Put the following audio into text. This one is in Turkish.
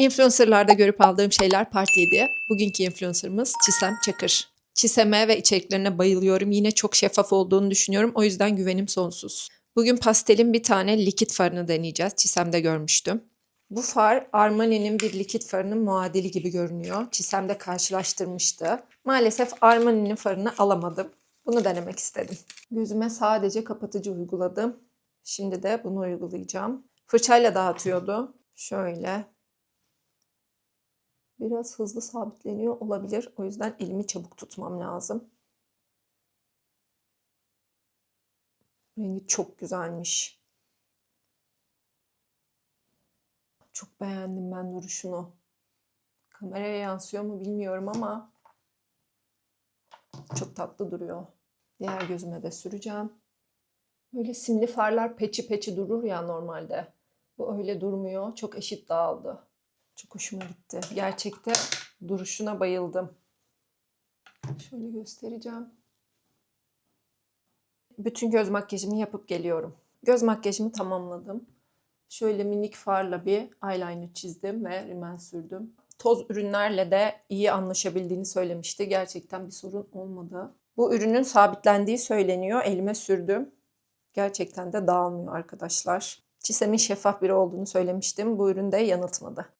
Influencerlarda görüp aldığım şeyler part 7. Bugünkü influencerımız Çisem Çakır. Çiseme ve içeriklerine bayılıyorum. Yine çok şeffaf olduğunu düşünüyorum. O yüzden güvenim sonsuz. Bugün pastelin bir tane likit farını deneyeceğiz. Çisem'de görmüştüm. Bu far Armani'nin bir likit farının muadili gibi görünüyor. Çisem'de karşılaştırmıştı. Maalesef Armani'nin farını alamadım. Bunu denemek istedim. Gözüme sadece kapatıcı uyguladım. Şimdi de bunu uygulayacağım. Fırçayla dağıtıyordu. Şöyle. Biraz hızlı sabitleniyor olabilir. O yüzden elimi çabuk tutmam lazım. Rengi çok güzelmiş. Çok beğendim ben duruşunu. Kameraya yansıyor mu bilmiyorum ama çok tatlı duruyor. Diğer gözüme de süreceğim. Böyle simli farlar peçi peçi durur ya normalde. Bu öyle durmuyor. Çok eşit dağıldı. Çok hoşuma gitti. Gerçekte duruşuna bayıldım. Şöyle göstereceğim. Bütün göz makyajımı yapıp geliyorum. Göz makyajımı tamamladım. Şöyle minik farla bir eyeliner çizdim ve rimel sürdüm. Toz ürünlerle de iyi anlaşabildiğini söylemişti. Gerçekten bir sorun olmadı. Bu ürünün sabitlendiği söyleniyor. Elime sürdüm. Gerçekten de dağılmıyor arkadaşlar. Çisem'in şeffaf biri olduğunu söylemiştim. Bu ürün de yanıltmadı.